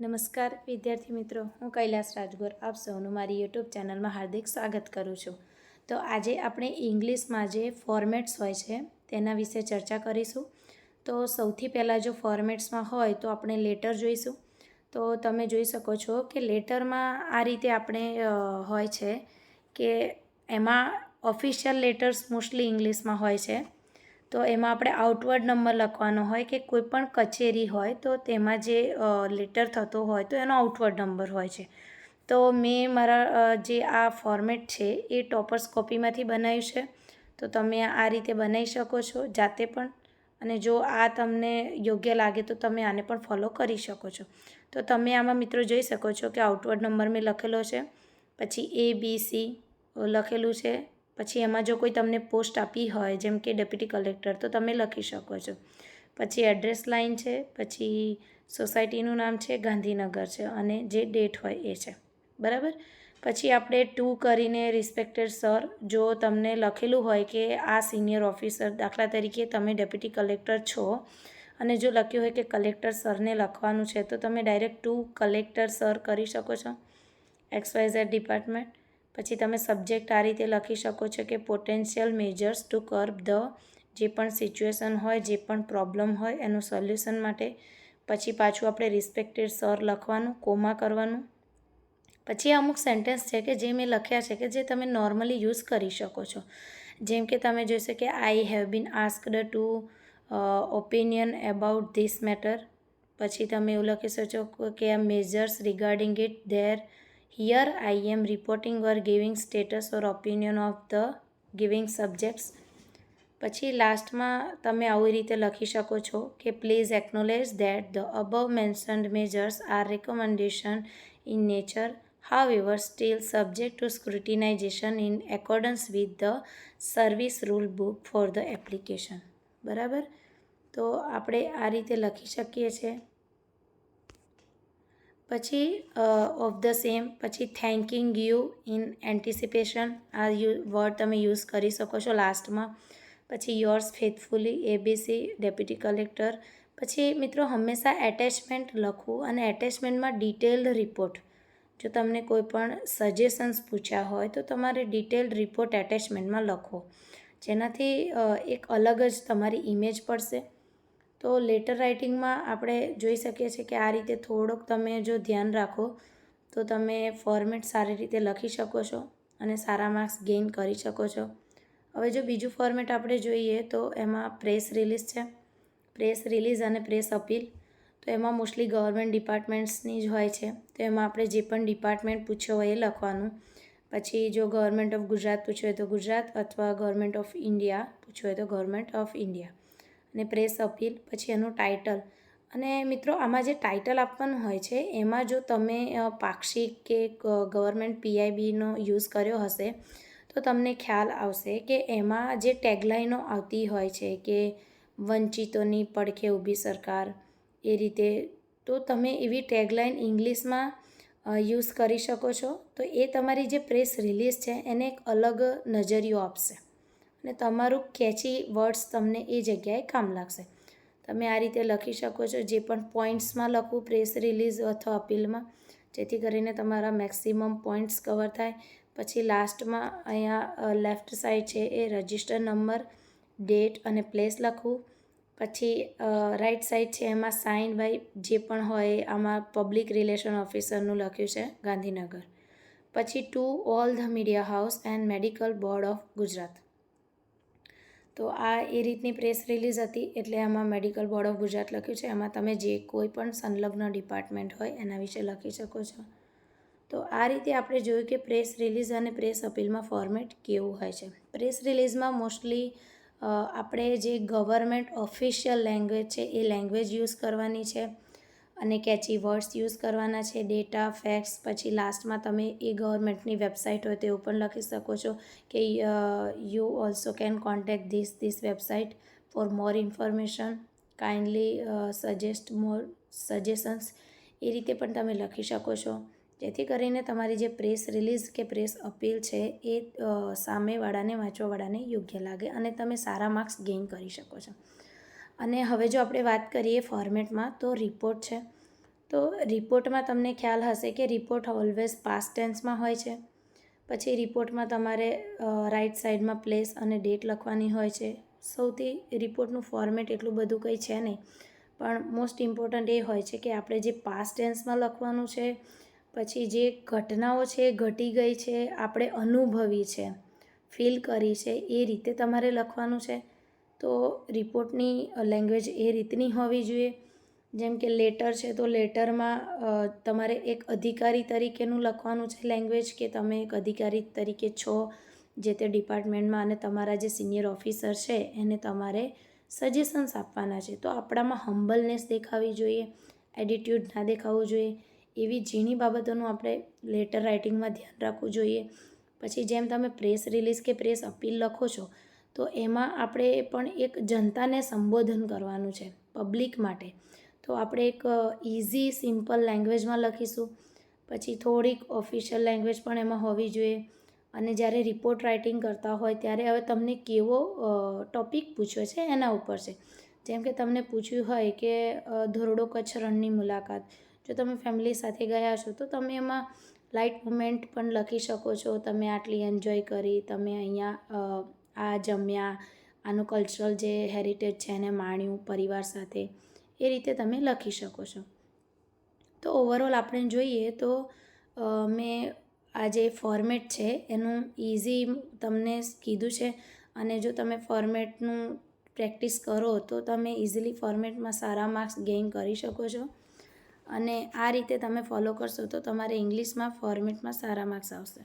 નમસ્કાર, વિદ્યાર્થી મિત્રો. હું કૈલાસ રાજગોર. આપ સૌનું મારી યુટ્યુબ ચેનલમાં હાર્દિક સ્વાગત કરું છું. તો આજે આપણે ઇંગ્લિશમાં જે ફોર્મેટ્સ હોય છે, તેના વિશે ચર્ચા કરીશું. તો સૌથી પહેલાં જો ફોર્મેટ્સમાં હોય, તો આપણે લેટર જોઈશું. તો તમે જોઈ શકો છો કે લેટરમાં આ રીતે આપણે હોય છે કે એમાં ઓફિશિયલ લેટર્સ મોસ્ટલી ઇંગ્લિશમાં હોય છે. તો એમાં આપણે આઉટવર્ડ નંબર લખવાનો હોય કે કોઈ પણ કચેરી હોય, તો તેમાં જે લેટર થતો હોય તો એનો આઉટવર્ડ નંબર હોય છે. તો મેં મારા જે આ ફોર્મેટ છે એ ટોપર્સ કોપીમાંથી બનાવ્યું છે. તો તમે આ રીતે બનાવી શકો છો જાતે પણ. અને જો આ તમને યોગ્ય લાગે તો તમે આને પણ ફોલો કરી શકો છો. તો તમે આમાં મિત્રો જોઈ શકો છો કે આઉટવર્ડ નંબર મેં લખેલો છે. પછી એ બી સી લખેલું છે. પછી એમાં જો કોઈ તમને પોસ્ટ આપી હોય, જેમ કે ડેપ્યુટી કલેક્ટર, તો તમે લખી શકો છો. પછી એડ્રેસ લાઇન છે, પછી સોસાયટીનું નામ છે, ગાંધીનગર છે, અને જે ડેટ હોય એ છે. બરાબર? પછી આપણે ટુ કરીને રિસ્પેક્ટેડ સર, જો તમને લખેલું હોય કે આ સિનિયર ઓફિસર દાખલા તરીકે તમે ડેપ્યુટી કલેક્ટર છો, અને જો લખ્યું હોય કે કલેક્ટર સરને લખવાનું છે, તો તમે ડાયરેક્ટ ટુ કલેક્ટર સર કરી શકો છો. X Y Z department. પછી તમે સબ્જેક્ટ આ રીતે લખી શકો છો કે potential measures to curb the જે પણ સિચ્યુએશન હોય, જે પણ પ્રોબ્લેમ હોય, એનું સોલ્યુશન માટે. પછી પાછું આપણે રિસ્પેક્ટેડ સર લખવાનું, કોમા કરવાનું. પછી અમુક સેન્ટેન્સ છે કે જે મેં લખ્યા છે કે જે તમે નોર્મલી યુઝ કરી શકો છો. જેમ કે તમે જોઈશો કે I have been asked to opinion about this matter પછી તમે એવું લખી શકો કે આ measures regarding it there here I am reporting or giving status or opinion of the giving subjects પછી લાસ્ટમાં તમે આવી રીતે લખી શકો છો કે please acknowledge that the above mentioned measures are recommendation in nature however still subject to scrutinization in accordance with the service rule book for the application બરાબર? તો આપણે આ રીતે લખી શકીએ છીએ. પછી ઓફ ધ સેમ પછી થેન્કિંગ યુ ઇન એન્ટિસિપેશન આ યુ વર્ડ તમે યુઝ કરી શકો છો લાસ્ટમાં પછી yours faithfully ABC deputy collector પછી મિત્રો, હંમેશા એટેચમેન્ટ લખવું અને એટેચમેન્ટમાં ડિટેલ્ડ રિપોર્ટ જો તમને કોઈ પણ સજેશન્સ પૂછ્યા હોય, તો તમારે ડિટેલ્ડ રિપોર્ટ એટેચમેન્ટમાં લખો જેનાથી એક અલગ જ તમારી ઇમેજ પડશે. તો લેટર રાઇટિંગમાં આપણે જોઈ શકીએ છીએ કે આ રીતે થોડોક તમે જો ધ્યાન રાખો, તો તમે ફોર્મેટ સારી રીતે લખી શકો છો અને સારા માર્ક્સ ગેઇન કરી શકો છો. હવે જો બીજું ફોર્મેટ આપણે જોઈએ, તો એમાં પ્રેસ રિલીઝ છે. પ્રેસ રિલીઝ અને પ્રેસ અપીલ. તો એમાં મોસ્ટલી ગવર્મેન્ટ ડિપાર્ટમેન્ટ્સની જ હોય છે. તો એમાં આપણે જે પણ ડિપાર્ટમેન્ટ પૂછ્યો હોય એ લખવાનું. પછી જો ગવર્મેન્ટ ઓફ ગુજરાત પૂછ્યું હોય તો ગુજરાત અથવા ગવર્મેન્ટ ઓફ ઇન્ડિયા પૂછ્યું હોય તો ગવર્મેન્ટ ઓફ ઇન્ડિયા. અને પ્રેસ અપીલ, પછી એનું ટાઇટલ. અને મિત્રો, આમાં જે ટાઇટલ આપવાનું હોય છે, એમાં જો તમે પાક્ષિક કે ગવર્મેન્ટ પીઆઈબીનો યુઝ કર્યો હશે, તો તમને ખ્યાલ આવશે કે એમાં જે ટેગલાઇનો આવતી હોય છે કે વંચિતોની પડખે ઊભી સરકાર, એ રીતે, તો તમે એવી ટેગલાઇન ઇંગ્લિશમાં યુઝ કરી શકો છો. તો એ તમારી જે પ્રેસ રિલીઝ છે, એને એક અલગ નજરિયો આપશે. અને તમારું કેચી વર્ડ્સ તમને એ જગ્યાએ કામ લાગશે. તમે આ રીતે લખી શકો છો જે પણ પોઈન્ટ્સમાં લખવું પ્રેસ રિલીઝ અથવા અપીલમાં, જેથી કરીને તમારા મેક્સિમમ પોઈન્ટ્સ કવર થાય. પછી લાસ્ટમાં અહીંયા લેફ્ટ સાઈડ છે એ રજિસ્ટર નંબર ડેટ અને પ્લેસ લખવું. પછી રાઈટ સાઈડ છે એમાં સાઇન બાય જે પણ હોય આમાં પબ્લિક રિલેશન ઓફિસરનું લખ્યું છે ગાંધીનગર. પછી to all the media house and medical board of Gujarat તો આ એ રીતની પ્રેસ રિલીઝ હતી એટલે આમાં મેડિકલ બોર્ડ ઓફ ગુજરાત લખ્યું છે. એમાં તમે જે કોઈ પણ સંલગ્ન ડિપાર્ટમેન્ટ હોય એના વિશે લખી શકો છો. તો આ રીતે આપણે જોયું કે પ્રેસ રિલીઝ અને પ્રેસ અપીલમાં ફોર્મેટ કેવું હોય છે. પ્રેસ રિલીઝમાં મોસ્ટલી આપણે જે ગવર્મેન્ટ ઓફિશિયલ લેંગ્વેજ છે એ લેંગ્વેજ યુઝ કરવાની છે. અને કેચી વર્ડ્સ યુઝ કરવાના છે ડેટા ફેક્ટ્સ પછી લાસ્ટમાં તમે એ ગવર્મેન્ટની વેબસાઇટ હોય તેવું પણ લખી શકો છો કે you also can contact this this website for more information kindly suggest more suggestions એ રીતે પણ તમે લખી શકો છો. જેથી કરીને તમારી જે પ્રેસ રિલીઝ કે પ્રેસ અપીલ છે એ સામેવાળાને, વાંચવાવાળાને યોગ્ય લાગે અને તમે સારા માર્ક્સ ગેઇન કરી શકો છો. અને હવે જો આપણે વાત કરીએ ફોર્મેટમાં તો રિપોર્ટ છે. તો રિપોર્ટમાં તમને ખ્યાલ હશે કે રિપોર્ટ ઓલવેઝ પાસ્ટ ટેન્સમાં હોય છે. પછી રિપોર્ટમાં તમારે રાઈટ સાઈડમાં પ્લેસ અને ડેટ લખવાની હોય છે. સૌથી રિપોર્ટનું ફોર્મેટ એટલું બધું કંઈ છે નહીં. પણ મોસ્ટ ઇમ્પોર્ટન્ટ એ હોય છે કે આપણે જે પાસ્ટ ટેન્સમાં લખવાનું છે, પછી જે ઘટનાઓ છે, ઘટી ગઈ છે, આપણે અનુભવી છે ફીલ કરી છે, એ રીતે તમારે લખવાનું છે. તો રિપોર્ટની લેંગ્વેજ એ રીતની હોવી જોઈએ. જેમ કે લેટર છે તો લેટરમાં તમારે એક અધિકારી તરીકેનું લખવાનું છે લેંગ્વેજ કે તમે એક અધિકારી તરીકે છો જે તે ડિપાર્ટમેન્ટમાં અને તમારા જે સિનિયર ઓફિસર છે એને તમારે સજેશન્સ આપવાના છે. તો આપણામાં હમ્બલનેસ દેખાવી જોઈએ એડિટ્યૂડ ના દેખાવું જોઈએ. એવી ઝીણી બાબતોનું આપણે લેટર રાઇટિંગમાં ધ્યાન રાખવું જોઈએ. પછી જેમ તમે પ્રેસ રિલીઝ કે પ્રેસ અપીલ લખો છો તો એમાં આપણે પણ એક જનતાને સંબોધન કરવાનું છે, પબ્લિક માટે. તો આપણે એક ઇઝી સિમ્પલ લેંગ્વેજમાં લખીશું. પછી થોડીક ઓફિશિયલ લેંગ્વેજ પણ એમાં હોવી જોઈએ. અને જ્યારે રિપોર્ટ રાઇટિંગ કરતા હોય ત્યારે હવે તમને કેવો ટોપિક પૂછ્યો છે એના ઉપર છે. જેમ કે તમને પૂછ્યું હોય કે ધોરડો કચ્છ રણની મુલાકાત. જો તમે ફેમિલી સાથે ગયા છો તો તમે એમાં લાઇટ મુમેન્ટ પણ લખી શકો છો. તમે આટલી એન્જોય કરી, તમે અહીંયા આ જમ્યા, આનું કલ્ચરલ જે હેરિટેજ છે એને માણ્યું પરિવાર સાથે, એ રીતે તમે લખી શકો છો. તો ઓવરઓલ આપણે જોઈએ તો મેં આ જે ફોર્મેટ છે એનું ઇઝી તમને કીધું છે અને જો તમે ફોર્મેટનું પ્રેક્ટિસ કરો તો તમે ઇઝીલી ફોર્મેટમાં સારા માર્ક્સ ગેઇન કરી શકો છો. અને આ રીતે તમે ફોલો કરશો તો તમારે ઇંગ્લિશમાં ફોર્મેટમાં સારા માર્ક્સ આવશે.